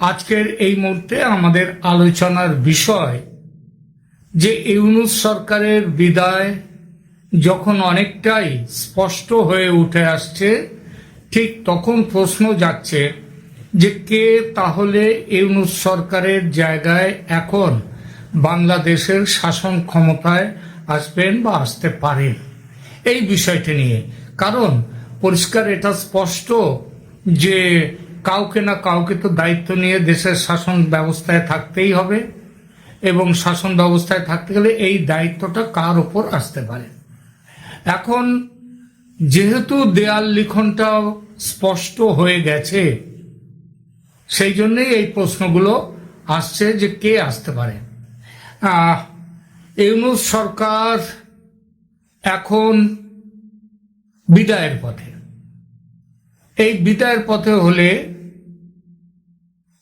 আজকের এই মুহূর্তে আমাদের আলোচনার বিষয় যে ইউনুস সরকারের বিদায় যখন অনেকটাই স্পষ্ট হয়ে উঠে আসছে, ঠিক তখন প্রশ্ন যাচ্ছে যে কে তাহলে ইউনুস সরকারের জায়গায় এখন বাংলাদেশের শাসন ক্ষমতায় আসবেন বা আসতে পারেন? এই বিষয়টি নিয়ে। কারণ পরিষ্কার এটা স্পষ্ট যে কাউকে না কাউকে তো দায়িত্ব নিয়ে দেশের শাসন ব্যবস্থায় থাকতেই হবে। এবং শাসন ব্যবস্থায় থাকতে গেলে এই দায়িত্বটা কার ওপর আসতে পারে? এখন যেহেতু দেয়াল লিখনটা স্পষ্ট হয়ে গেছে, সেই জন্যই এই প্রশ্নগুলো আসছে যে কে আসতে পারে। ইউনুস সরকার এখন বিদায়ের পথে। এই বিদায়ের পথে হলে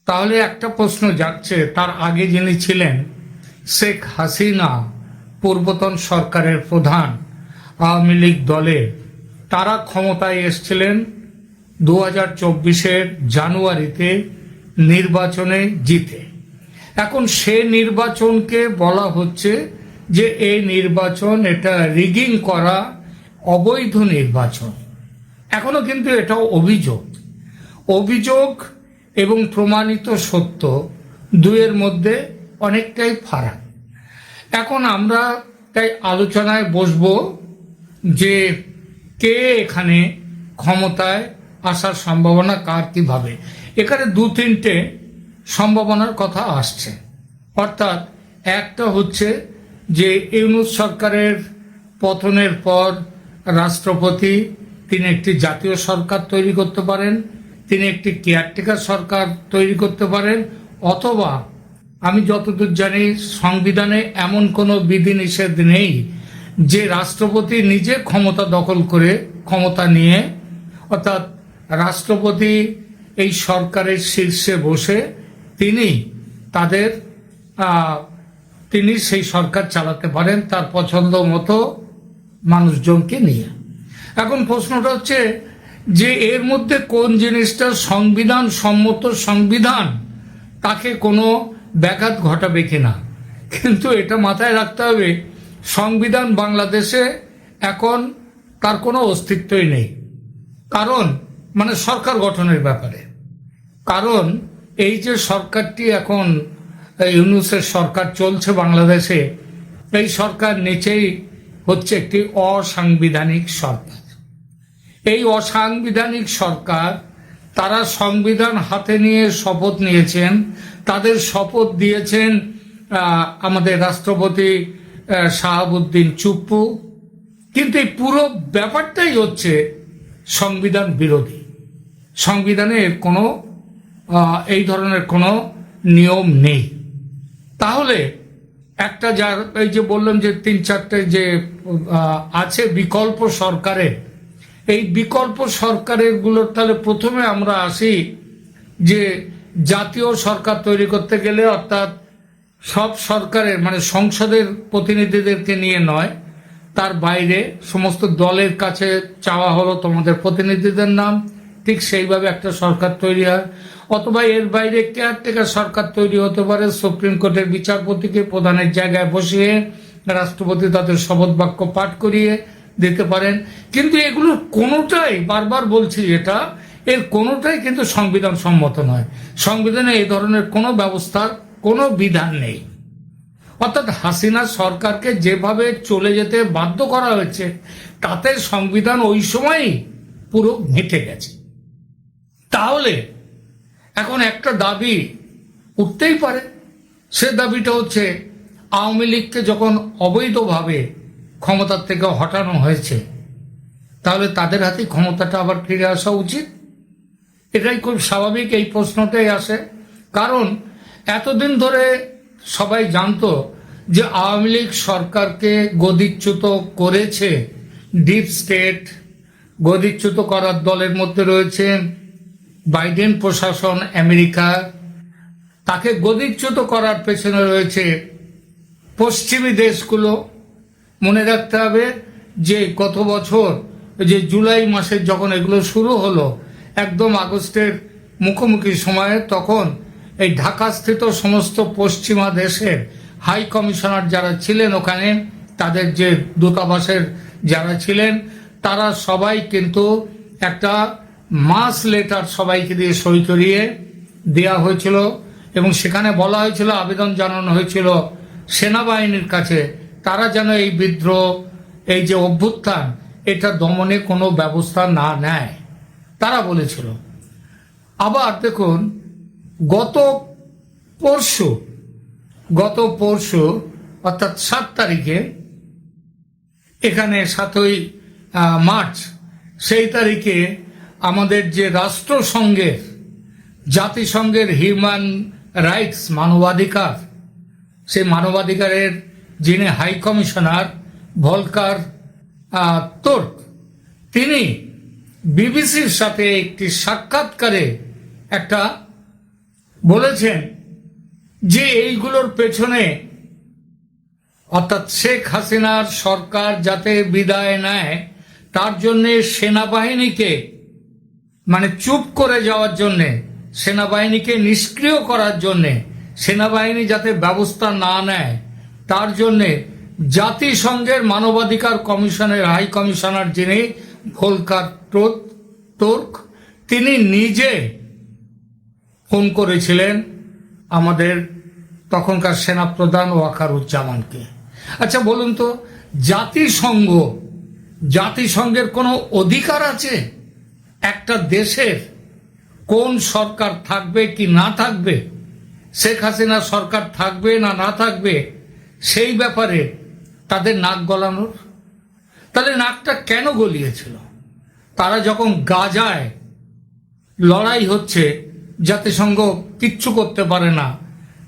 তাহলে একটা প্রশ্ন যাচ্ছে, তার আগে যিনি ছিলেন শেখ হাসিনা, পূর্বতন সরকারের প্রধান আওয়ামী লীগ দলে, তারা ক্ষমতায় এসছিলেন দু হাজার চব্বিশের জানুয়ারিতে নির্বাচনে জিতে। এখন সে নির্বাচনকে বলা হচ্ছে যে এই নির্বাচন, এটা রিগিং করা অবৈধ নির্বাচন। এখনও কিন্তু এটা অভিযোগ। অভিযোগ এবং প্রমাণিত সত্য দুয়ের মধ্যে অনেকটাই ফারাক। এখন আমরা তাই আলোচনায় বসবো যে কে এখানে ক্ষমতায় আসার সম্ভাবনা কার কীভাবে। এখানে দু তিনটে সম্ভাবনার কথা আসছে। অর্থাৎ একটা হচ্ছে যে ইউনুস সরকারের পতনের পর রাষ্ট্রপতি তিনি একটি জাতীয় সরকার তৈরি করতে পারেন তিনি একটি কেয়ারটেকার সরকার তৈরি করতে পারেন, অথবা আমি যতদূর জানি সংবিধানে এমন কোনো বিধিনিষেধ নেই যে রাষ্ট্রপতি নিজে ক্ষমতা দখল করে ক্ষমতা নিয়ে, অর্থাৎ রাষ্ট্রপতি এই সরকারের শীর্ষে বসে তিনি তাদের তিনি সেই সরকার চালাতে পারেন তার পছন্দ মতো মানুষজনকে নিয়ে। এখন প্রশ্নটা হচ্ছে যে এর মধ্যে কোন জিনিসটা সংবিধান সম্মত সংবিধান, তাকে কোনো ব্যাঘাত ঘটাবে কিনা। কিন্তু এটা মাথায় রাখতে হবে, সংবিধান বাংলাদেশে এখন তার কোনো অস্তিত্বই নেই। কারণ মানে সরকার গঠনের ব্যাপারে। কারণ, এই যে সরকারটি এখন ইউনুসের সরকার চলছে বাংলাদেশে, এই সরকার নিচেই হচ্ছে একটি অসাংবিধানিক সরকার। এই অসাংবিধানিক সরকার তারা সংবিধান হাতে নিয়ে শপথ নিয়েছেন, তাদের শপথ দিয়েছেন আমাদের রাষ্ট্রপতি শাহাবুদ্দিন চুপ্পু। কিন্তু এই পুরো ব্যাপারটাই হচ্ছে সংবিধান বিরোধী। সংবিধানের কোনো এই ধরনের কোনো নিয়ম নেই। তাহলে একটা যার, এই যে বললাম যে তিন চারটে যে আছে বিকল্প সরকারের এই বিকল্প সরকারেরগুলোর তাহলে প্রথমে আমরা আসি যে জাতীয় সরকার তৈরি করতে গেলে অর্থাৎ সব সরকারের মানে সংসদের প্রতিনিধিদেরকে নিয়ে নয়, তার বাইরে সমস্ত দলের কাছে চাওয়া হলো তোমাদের প্রতিনিধিদের নাম, ঠিক সেইভাবে একটা সরকার তৈরি হয়। অথবা এর বাইরে কেয়ারটেকার সরকার তৈরি হতে পারে, সুপ্রিম কোর্টের বিচারপতিকে প্রধানের জায়গায় বসিয়ে রাষ্ট্রপতি তাদের শপথ বাক্য পাঠ করিয়ে দিতে পারেন। কিন্তু এগুলোর কোনোটাই বারবার বলছি এটা এর কোনোটাই কিন্তু সংবিধান সম্মত নয়। সংবিধানে এই ধরনের কোনো ব্যবস্থার কোনো বিধান নেই। অর্থাৎ হাসিনা সরকারকে যেভাবে চলে যেতে বাধ্য করা হয়েছে, তাতে সংবিধান ওই সময়ই পুরো ঘেঁটে গেছে। তাহলে এখন একটা দাবি উঠতেই পারে। সে দাবিটা হচ্ছে, আওয়ামী লীগকে যখন অবৈধভাবে ক্ষমতার থেকে হটানো হয়েছে। তাহলে তাদের হাতে ক্ষমতাটা আবার ফিরে আসা উচিত? এটাই খুব স্বাভাবিক, এই প্রশ্নটাই আসে। কারণ এতদিন ধরে সবাই জানতো যে আওয়ামী লীগ সরকারকে গদিচ্যুত করেছে, ডিপ স্টেট গদিচ্যুত করার দলের মধ্যে রয়েছে বাইডেন প্রশাসন আমেরিকা। তাকে গদিচ্যুত করার পেছনে রয়েছে পশ্চিমী দেশগুলো। মনে রাখতে হবে যে গত বছর যে জুলাই মাসে যখন এগুলো শুরু হলো, একদম আগস্টের মুখোমুখি সময়ে তখন এই ঢাকাস্থিত সমস্ত পশ্চিমা দেশের হাই কমিশনার যারা ছিলেন ওখানে, তাদের যে দূতাবাসের যারা ছিলেন, তারা সবাই কিন্তু একটা মাস লেটার সবাইকে দিয়ে সই করিয়ে দেওয়া হয়েছিল এবং সেখানে বলা হয়েছিল, আবেদন জানানো হয়েছিল সেনাবাহিনীর কাছে তারা যেন এই বিদ্রোহ, এই যে অভ্যুত্থান, এটা দমনে কোনো ব্যবস্থা না নেয়। তারা বলেছিল। আবার দেখুন, গত পরশু গত পরশু, অর্থাৎ সাত তারিখে, এখানে সাতই মার্চ, সেই তারিখে আমাদের যে রাষ্ট্রসংঘের, জাতিসংঘের হিউম্যান রাইটস মানবাধিকার, সেই মানবাধিকারের যিনি হাই কমিশনার ভলকার তুর্ক, তিনি বিবিসির সাথে একটি সাক্ষাৎকারে একটা বলেছেন যে এইগুলোর পেছনে অর্থাৎ শেখ হাসিনার সরকার যাতে বিদায় নেয়, তার জন্যে সেনাবাহিনীকে মানে চুপ করে যাওয়ার জন্যে, সেনাবাহিনীকে নিষ্ক্রিয় করার জন্যে, সেনাবাহিনী যাতে ব্যবস্থা না নেয় তার জন্যে জাতিসংঘের মানবাধিকার কমিশনের হাই কমিশনার যিনি ভোলকার টোর্ক তিনি নিজে ফোন করেছিলেন আমাদের তখনকার সেনাপ্রধান ওয়াকারুজ্জামানকে। আচ্ছা বলুন তো, জাতিসংঘ, জাতিসংঘের কোনো অধিকার আছে? একটা দেশের কোন সরকার থাকবে কি না থাকবে? শেখ হাসিনা সরকার থাকবে না না থাকবে? সেই ব্যাপারে তাদের নাক গলানোর। তাহলে নাকটা কেন গলিয়েছিল? তারা যখন গাজায় লড়াই হচ্ছে, জাতিসংঘ কিচ্ছু করতে পারে না,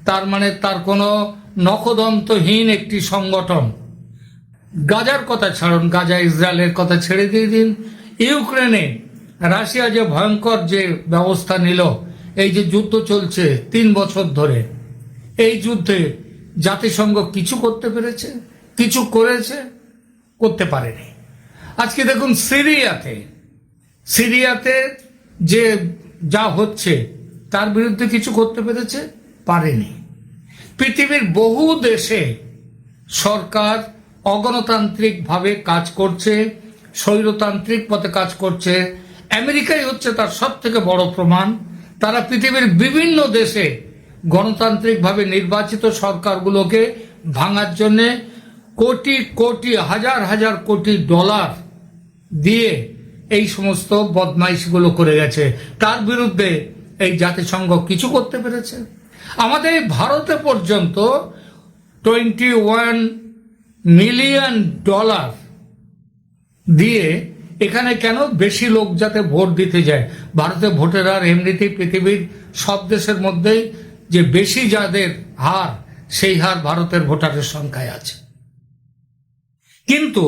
তার মানে তার কোনো নখদন্তহীন একটি সংগঠন। গাজার কথা ছাড়ুন, গাজা ইসরায়েলের কথা ছেড়ে দিয়ে দিন। ইউক্রেনে রাশিয়া যে ভয়ঙ্কর যে ব্যবস্থা নিল, এই যে যুদ্ধ চলছে তিন বছর ধরে, এই যুদ্ধে জাতিসংঘ কিছু করতে পেরেছে, কিছু করেছে, করতে পারেনি। আজকে দেখুন সিরিয়াতে সিরিয়াতে যে যা হচ্ছে, তার বিরুদ্ধে কিছু করতে পেরেছে, পারেনি। পৃথিবীর বহু দেশে সরকার অগণতান্ত্রিকভাবে কাজ করছে, স্বৈরতান্ত্রিক পথে কাজ করছে। আমেরিকাই হচ্ছে তার সব থেকে বড় প্রমাণ। তারা পৃথিবীর বিভিন্ন দেশে গণতান্ত্রিকভাবে নির্বাচিত সরকারগুলোকে ভাঙার জন্যে কোটি কোটি, হাজার হাজার কোটি ডলার দিয়ে এই সমস্ত বদমাইশগুলো করে গেছে। তার বিরুদ্ধে এই জাতিসংঘ কিছু করতে পেরেছে। আমাদের ভারতে পর্যন্ত টোয়েন্টি ওয়ান মিলিয়ন ডলার দিয়ে এখানে কেন বেশি লোক যাতে ভোট দিতে যায়? ভারতে ভোটের আর এমনিতেই পৃথিবীর সব দেশের মধ্যেই যে বেশি যাদের হার, সেই হার ভারতের ভোটারের সংখ্যায় আছে। কিন্তু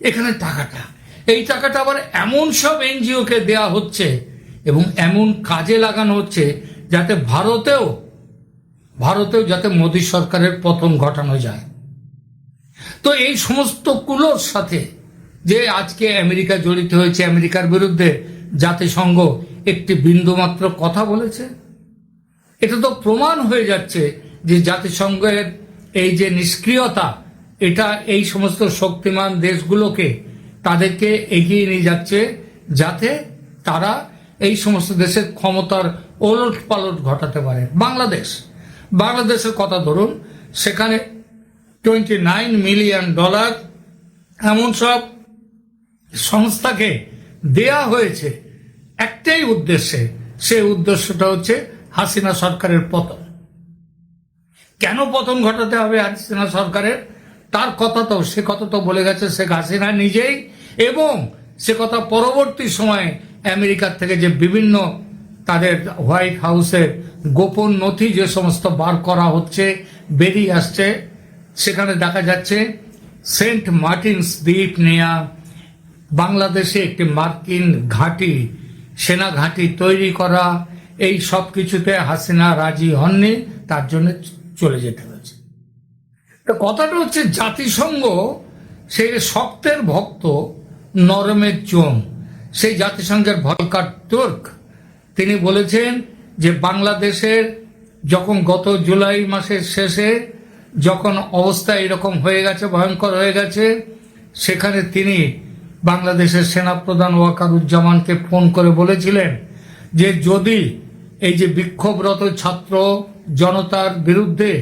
এখানে টাকাটা, এই টাকাটা আবার এমন সব এনজিওকে দেয়া হচ্ছে এবং এমন কাজে লাগানো হচ্ছে যাতে ভারতেও ভারতেও যাতে মোদী সরকারের পতন ঘটানো যায়। তো এই সমস্ত কুলোর সাথে যে আজকে আমেরিকা জড়িত হয়েছে, আমেরিকার বিরুদ্ধে জাতিসংঘ একটি বিন্দুমাত্র কথা বলেছে এটা তো প্রমাণ হয়ে যাচ্ছে যে জাতিসংঘের এই যে নিষ্ক্রিয়তা, এটা এই সমস্ত শক্তিমান দেশগুলোকে তাদেরকে এগিয়ে নিয়ে যাচ্ছে যাতে তারা এই সমস্ত দেশের ক্ষমতার ওলট পালট ঘটাতে পারে। বাংলাদেশ, বাংলাদেশের কথা ধরুন, সেখানে টোয়েন্টি নাইন মিলিয়ন ডলার এমন সব সংস্থাকে দেয়া হয়েছে। একটাই উদ্দেশ্যে, সেই উদ্দেশ্যটা হচ্ছে হাসিনা সরকারের পতন। কেন পতন ঘটাতে হবে হাসিনা সরকারের? তার কথা তো, সে কথা তো বলে গেছে শেখ হাসিনা নিজেই এবং সে কথা পরবর্তী সময়ে আমেরিকার থেকে যে বিভিন্ন তাদের হোয়াইট হাউসের গোপন নথি যে সমস্ত বার করা হচ্ছে, বেরিয়ে আসছে, সেখানে দেখা যাচ্ছে সেন্ট মার্টিনস দ্বীপ নেয়া বাংলাদেশে একটি মার্কিন ঘাঁটি, সেনা ঘাঁটি তৈরি করা এই সব কিছুতে হাসিনা রাজি হননি, তার জন্য চলে যেতে হয়েছে। তো কথাটা হচ্ছে জাতিসংঘ সেই শক্তের ভক্ত নরমের চোম সেই জাতিসংঘের ভলকার তুর্ক, তিনি বলেছেন যে বাংলাদেশের যখন গত জুলাই মাসের শেষে যখন অবস্থা এরকম হয়ে গেছে, ভয়ঙ্কর হয়ে গেছে, সেখানে তিনি বাংলাদেশের সেনাপ্রধান ওয়াকারুজ্জামানকে ফোন করে বলেছিলেন যে যদি এই যে বিক্ষোভরত ছাত্র জনতার বিরুদ্ধে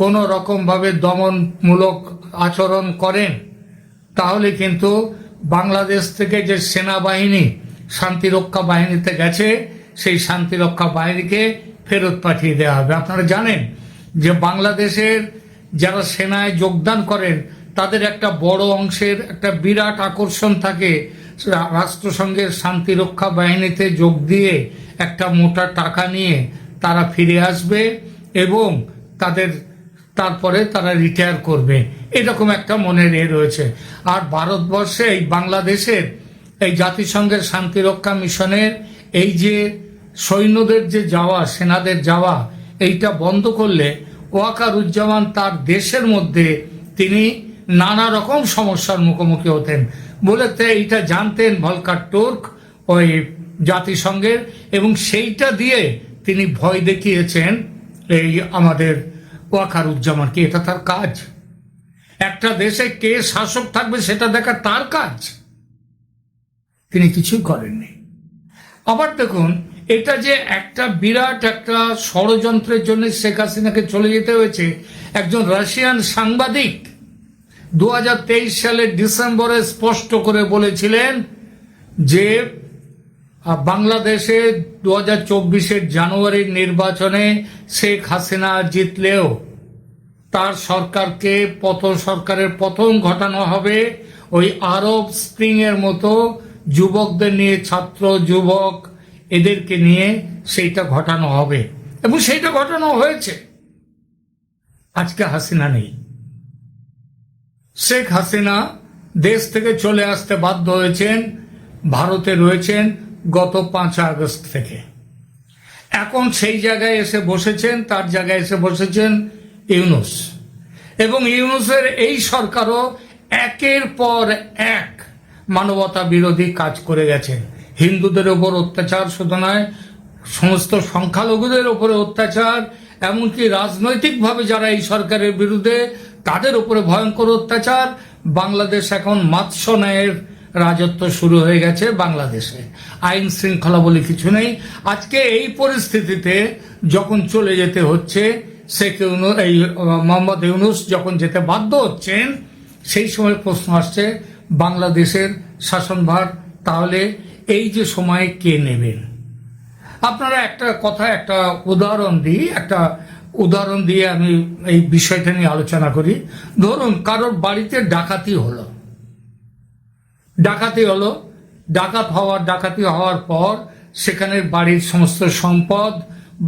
কোনো রকমভাবে দমনমূলক আচরণ করেন, তাহলে কিন্তু বাংলাদেশ থেকে যে সেনাবাহিনী শান্তিরক্ষা বাহিনীতে গেছে, সেই শান্তিরক্ষা বাহিনীকে ফেরত পাঠিয়ে দেওয়া হবে। আপনারা জানেন যে বাংলাদেশের যারা সেনায় যোগদান করেন, তাদের একটা বড় অংশের একটা বিরাট আকর্ষণ থাকে রাষ্ট্রসংঘের শান্তিরক্ষা বাহিনীতে যোগ দিয়ে একটা মোটা টাকা নিয়ে তারা ফিরে আসবে এবং তাদের, তারপরে তারা রিটায়ার করবে। এরকম একটা মনের এ রয়েছে। আর ভারতবর্ষে এই বাংলাদেশের এই জাতিসংঘের শান্তিরক্ষা মিশনের এই যে সৈন্যদের যে যাওয়া, সেনাদের যাওয়া, এইটা বন্ধ করলে ওয়াকারুজ্জামান তার দেশের মধ্যে তিনি নানা রকম সমস্যার মুখোমুখি হতেন। বলে তে এইটা জানতেন ভলকার তুর্ক ওই জাতিসংঘের, এবং সেইটা দিয়ে তিনি ভয় দেখিয়েছেন এই আমাদের ওয়াকারুজ্জামান কি এটা তার কাজ। একটা দেশে কে শাসক থাকবে সেটা দেখা তার কাজ। তিনি কিছুই করেননি। আবার দেখুন, এটা যে একটা বিরাট একটা ষড়যন্ত্রের জন্য শেখ হাসিনাকে চলে যেতে হয়েছে একজন রাশিয়ান সাংবাদিক। দু হাজার তেইশ সালের ডিসেম্বরে স্পষ্ট করে বলেছিলেন যে বাংলাদেশে দু হাজার চব্বিশের জানুয়ারির নির্বাচনে শেখ হাসিনা জিতলেও তার সরকারকে পতন সরকারের পতন ঘটানো হবে ওই আরব স্প্রিং এর মতো যুবকদের নিয়ে, ছাত্র, যুবক এদেরকে নিয়ে সেইটা ঘটানো হবে। এবং সেইটা ঘটানো হয়েছে। আজকে হাসিনা নেই। শেখ হাসিনা দেশ থেকে চলে আসতে বাধ্য হয়েছেন, ভারতে রয়েছেন গত পাঁচ আগস্ট থেকে। এখন সেই জায়গায় এসে বসেছেন, তার জায়গায় এসে বসেছেন ইউনুস। এবং ইউনুসের এই সরকারও একের পর এক মানবতা বিরোধী কাজ করে গেছেন। হিন্দুদের ওপর অত্যাচার শুধু নয়, সমস্ত সংখ্যালঘুদের ওপরে অত্যাচার, এমনকি রাজনৈতিকভাবে যারা এই সরকারের বিরুদ্ধে, তাদের উপরে ভয়ঙ্কর অত্যাচার। বাংলাদেশ এখন মাৎস্য ন্যায়ের রাজত্ব শুরু হয়ে গেছে বাংলাদেশে। আইন শৃঙ্খলা বলে কিছু নেই। আজকে এই পরিস্থিতিতে যখন চলে যেতে হচ্ছে, শেখ ইউনু এই মোহাম্মদ ইউনুস যখন যেতে বাধ্য হচ্ছেন, সেই সময় প্রশ্ন আসছে, বাংলাদেশের শাসনভার তাহলে এই যে সময়ে কে নেবেন? আপনারা একটা কথা, একটা উদাহরণ দিই, একটা উদাহরণ দিয়ে আমি এই বিষয়টা নিয়ে আলোচনা করি। ধরুন, কারোর বাড়িতে ডাকাতি হলো। ডাকাতি হলো। ডাকাত হওয়ার, ডাকাতি হওয়ার পর সেখানের বাড়ির সমস্ত সম্পদ,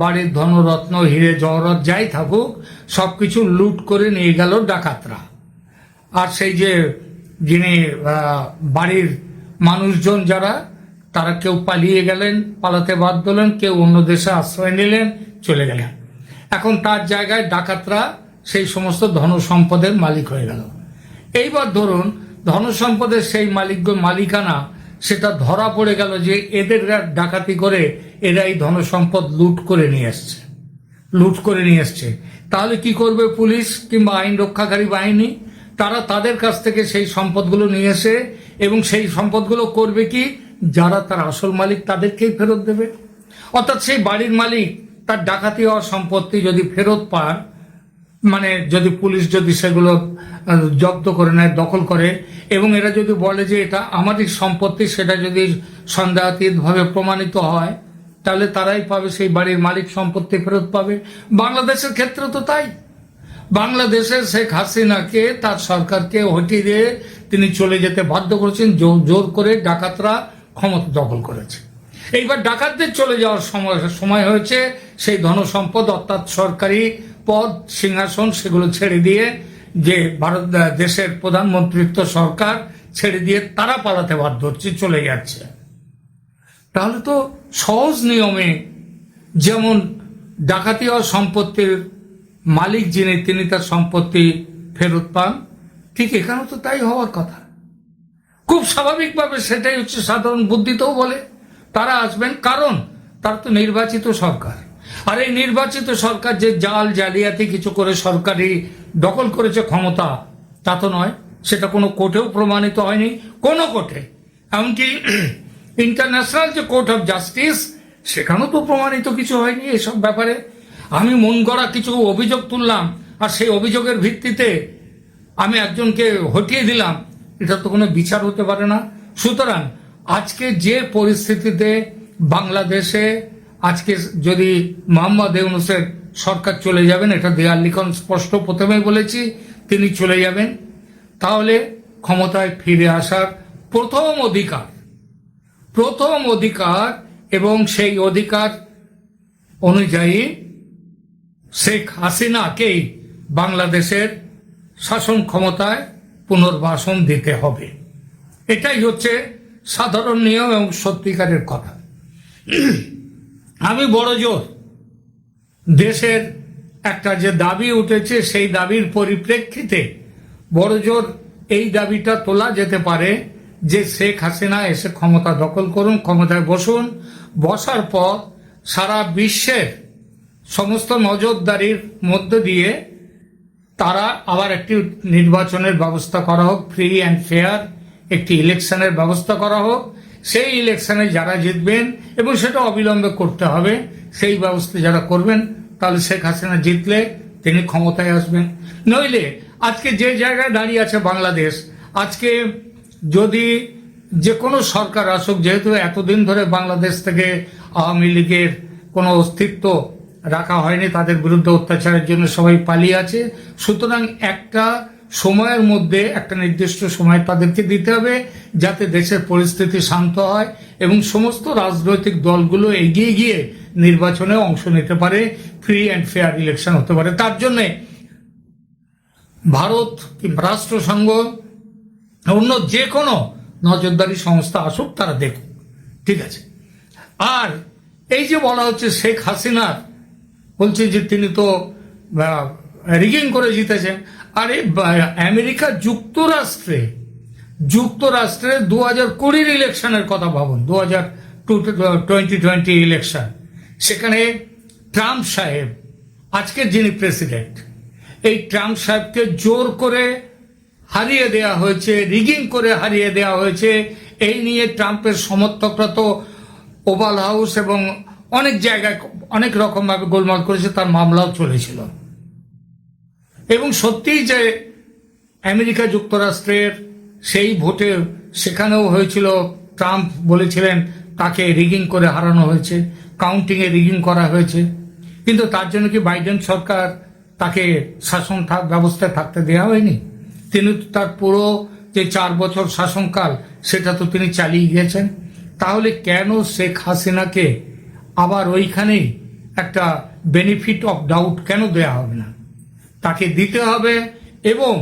বাড়ির ধনরত্ন, হিরে, জহরত যাই থাকুক, সবকিছু লুট করে নিয়ে গেল ডাকাতরা। আর সেই যে যিনি বাড়ির মানুষজন যারা, তারা কেউ পালিয়ে গেলেন, পালাতে বাধ্য হলেন, কেউ অন্য দেশে আশ্রয় নিলেন, চলে গেলেন। এখন তার জায়গায় ডাকাতরা সেই সমস্ত ধন সম্পদের মালিক হয়ে গেল। এইবার ধরুন ধন সম্পদের সেই মালিক মালিকানা, সেটা ধরা পড়ে গেল যে এদের ডাকাতি করে এরা এই ধন সম্পদ লুট করে নিয়ে এসছে লুট করে নিয়ে এসছে তাহলে কি করবে পুলিশ কিংবা আইন রক্ষাকারী বাহিনী? তারা তাদের কাছ থেকে সেই সম্পদগুলো নিয়ে এসে এবং সেই সম্পদগুলো করবে কি? যারা তার আসল মালিক তাদেরকেই ফেরত দেবে। অর্থাৎ সেই বাড়ির মালিক তার ডাকাতি হওয়া সম্পত্তি যদি ফেরত পান মানে যদি পুলিশ যদি সেগুলো জব্দ করে নেয়, দখল করে, এবং এরা যদি বলে যে এটা আমাদের সম্পত্তি, সেটা যদি সন্দেহাতীতভাবে প্রমাণিত হয়, তাহলে তারাই পাবে, সেই বাড়ির মালিক সম্পত্তি ফেরত পাবে। বাংলাদেশের ক্ষেত্রে তো তাই। বাংলাদেশের শেখ হাসিনাকে, তার সরকারকে হটিয়ে দিয়ে তিনি চলে যেতে বাধ্য করেছেন জোর- করে ডাকাতরা ক্ষমতা দখল করেছে। এইবার ডাকাতদের চলে যাওয়ার সময় সময় হয়েছে, সেই ধনসম্পদ অর্থাৎ সরকারি পদ, সিংহাসন সেগুলো ছেড়ে দিয়ে যে ভারত দেশের প্রধানমন্ত্রিত্ব সরকার ছেড়ে দিয়ে তারা পালাতে বাধ্য হচ্ছে, চলে যাচ্ছে। তাহলে তো সহজ নিয়মে যেমন ডাকাতি হওয়া সম্পত্তির মালিক যিনি, তিনি তার সম্পত্তি ফেরত পান, ঠিক এখানেও তো তাই হওয়ার কথা। খুব স্বাভাবিকভাবে সেটাই হচ্ছে সাধারণ বুদ্ধিতেও বলে, তারা আসবেন, কারণ তার তো নির্বাচিত সরকার। আর এই নির্বাচিত সরকার যে জাল, জালিয়াতি কিছু করে সরকারি দখল করেছে ক্ষমতা, তা তো নয়। সেটা কোনো কোর্টেও প্রমাণিত হয়নি। কোনো কোর্টে। এমনকি ইন্টারন্যাশনাল যে কোর্ট অফ জাস্টিস সেখানেও তো প্রমাণিত কিছু হয়নি এসব ব্যাপারে। আমি মন গড়া কিছু অভিযোগ তুললাম, আর সেই অভিযোগের ভিত্তিতে আমি একজনকে হটিয়ে দিলাম। এটা তো কোনো বিচার হতে পারে না। সুতরাং আজকে যে পরিস্থিতিতে বাংলাদেশে আজকে যদি মোহাম্মদ ইউনুসের সরকার চলে যাবেন, এটা দেয়াল লিখন স্পষ্ট প্রথমে বলেছি, তিনি চলে যাবেন। তাহলে ক্ষমতায় ফিরে আসার প্রথম অধিকার প্রথম অধিকার এবং সেই অধিকার অনুযায়ী শেখ হাসিনাকেই বাংলাদেশের শাসন ক্ষমতায় পুনর্বাসন দিতে হবে। এটাই হচ্ছে সাধারণ নিয়ম এবং সত্যিকারের কথা। আমি বড় জোর। দেশের একটা যে দাবি উঠেছে, সেই দাবির পরিপ্রেক্ষিতে বড় জোর এই দাবিটা তোলা যেতে পারে যে শেখ হাসিনা এসে ক্ষমতা দখল করুন, ক্ষমতায় বসুন। বসার পর সারা বিশ্বের সমস্ত নজরদারির মধ্য দিয়ে তারা আবার একটি নির্বাচনের ব্যবস্থা করা হোক ফ্রি অ্যান্ড ফেয়ার একটি ইলেকশনের ব্যবস্থা করা হোক। সেই ইলেকশনে যারা জিতবেন এবং সেটা অবিলম্বে করতে হবে, সেই ব্যবস্থা যারা করবেন, তাহলে শেখ হাসিনা জিতলে তিনি ক্ষমতায় আসবেন। নইলে আজকে যে জায়গায় দাঁড়িয়ে আছে বাংলাদেশ, আজকে যদি যে কোনো সরকার আসুক, যেহেতু এতদিন ধরে বাংলাদেশ থেকে আওয়ামী লীগের কোনো অস্তিত্ব রাখা হয়নি, তাদের বিরুদ্ধে অত্যাচারের জন্য সবাই পালিয়ে আছে, সুতরাং একটা সময়ের মধ্যে একটা নির্দিষ্ট সময় তাদেরকে দিতে হবে যাতে দেশের পরিস্থিতি শান্ত হয় এবং সমস্ত রাজনৈতিক দলগুলো এগিয়ে গিয়ে নির্বাচনে অংশ নিতে পারে ফ্রি অ্যান্ড ফেয়ার ইলেকশন হতে পারে। তার জন্যে ভারত কিংবা রাষ্ট্রসংঘ অন্য যে কোনো নজরদারি সংস্থা আসুক, তারা দেখুক। ঠিক আছে? আর এই যে বলা হচ্ছে শেখ হাসিনার, বলছে যে তিনি তো রিগিং করে জিতেছেন। আরে আমেরিকা যুক্তরাষ্ট্রে যুক্তরাষ্ট্রে দু হাজার কুড়ির ইলেকশনের কথা ভাবুন দু হাজার টু টোয়েন্টি টোয়েন্টি ইলেকশন সেখানে ট্রাম্প সাহেব, আজকের যিনি প্রেসিডেন্ট এই ট্রাম্প সাহেবকে জোর করে হারিয়ে দেওয়া হয়েছে রিগিং করে হারিয়ে দেওয়া হয়েছে। এই নিয়ে ট্রাম্পের সমর্থকরা তো ওভাল হাউস এবং অনেক জায়গায় অনেক রকমভাবে গোলমাল করেছে, তার মামলাও চলেছিল। এবং সত্যিই যে আমেরিকা যুক্তরাষ্ট্রের সেই ভোটে সেখানেও হয়েছিল, ট্রাম্প বলেছিলেন তাকে রিগিং করে হারানো হয়েছে, কাউন্টিংয়ে রিগিং করা হয়েছে। কিন্তু তার জন্য কি বাইডেন সরকার তাকে শাসন ব্যবস্থায় থাকতে দেওয়া হয়নি? তিনি তার পুরো যে চার বছর শাসনকাল, সেটা তো তিনি চালিয়ে গিয়েছেন। তাহলে কেন শেখ হাসিনাকে আবার ওইখানেই একটা বেনিফিট অফ ডাউট কেন দেয়া হবে না? তাকে দিতে হবে এবং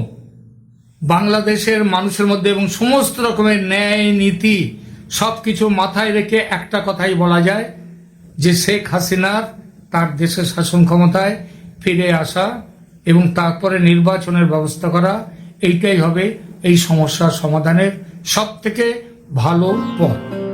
বাংলাদেশের মানুষের মধ্যে এবং সমস্ত রকমের ন্যায়, নীতি সব কিছু মাথায় রেখে একটা কথাই বলা যায় যে শেখ হাসিনার তার দেশের শাসন ক্ষমতায় ফিরে আসা এবং তারপরে নির্বাচনের ব্যবস্থা করা, এইটাই হবে এই সমস্যার সমাধানের সব থেকে ভালো পথ।